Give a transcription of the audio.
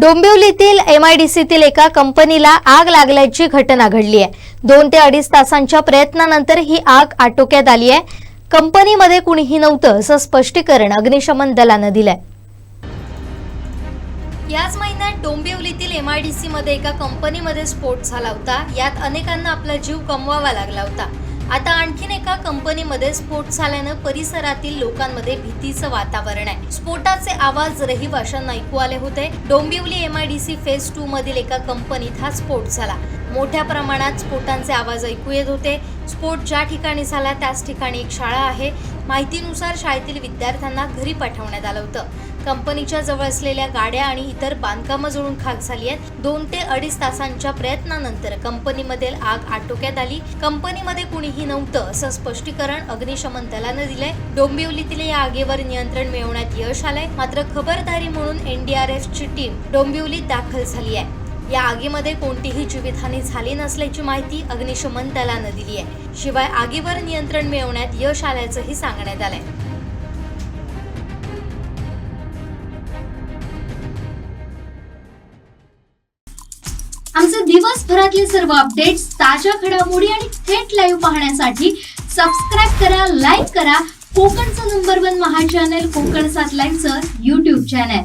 डोंबिवलीतील एमआयडीसीतील एका कंपनीला आग लागल्याची घटना घडली आहे. दोन ते अडीच तासांच्या प्रयत्नानंतर ही आग आटोक्यात आली आहे. कंपनीमध्ये कुणीही नव्हतं असं स्पष्टीकरण अग्निशमन दलानं दिलंय. याच महिन्यात डोंबिवलीतील एमआयडीसी मध्ये एका कंपनीमध्ये स्फोट झाला होता. यात अनेकांना आपला जीव गमवावा लागला होता. आता आणखीन एका कंपनीमध्ये स्फोट झाल्यानं परिसरातील लोकांमध्ये भीतीचं वातावरण आहे. स्फोटाचे आवाज रहिवाशांना ऐकू आले होते. डोंबिवली एमआयडीसी फेज टू मधील एका कंपनीत हा स्फोट झाला. मोठ्या प्रमाणात स्फोटांचे आवाज ऐकू येत होते. स्फोट ज्या ठिकाणी झाला त्याच ठिकाणी एक शाळा आहे. माहितीनुसार शाळेतील विद्यार्थ्यांना घरी पाठवण्यात आलं होतं. कंपनीच्या जवळ असलेल्या गाड्या आणि इतर बांधकामं जळून खाक झाली आहेत. दोन ते अडीच तासांच्या प्रयत्नानंतर कंपनीमधील आग आटोक्यात आली. कंपनीमध्ये कुणीही नव्हतं असं स्पष्टीकरण अग्निशमन दलानं दिलंय. डोंबिवलीतील या आगीवर नियंत्रण मिळवण्यात यश आलंय. मात्र खबरदारी म्हणून एनडीआरएफची टीम डोंबिवलीत दाखल झाली आहे. या आगीमध्ये कोणतीही जीवितहानी झाली नसल्याची माहिती अग्निशमन दलानं दिली आहे. शिवाय आगीवर नियंत्रण मिळवण्यात यश आल्याचंही सांगण्यात आलंय. आमचे दिवसभरातले सर्व अपडेट्स ताज्या घडामोडी आणि थेट लाईव्ह पाहण्यासाठी सबस्क्राईब करा लाईक करा. कोकणचं नंबर वन महा चॅनल कोकण सात लाईनचं युट्यूब चॅनल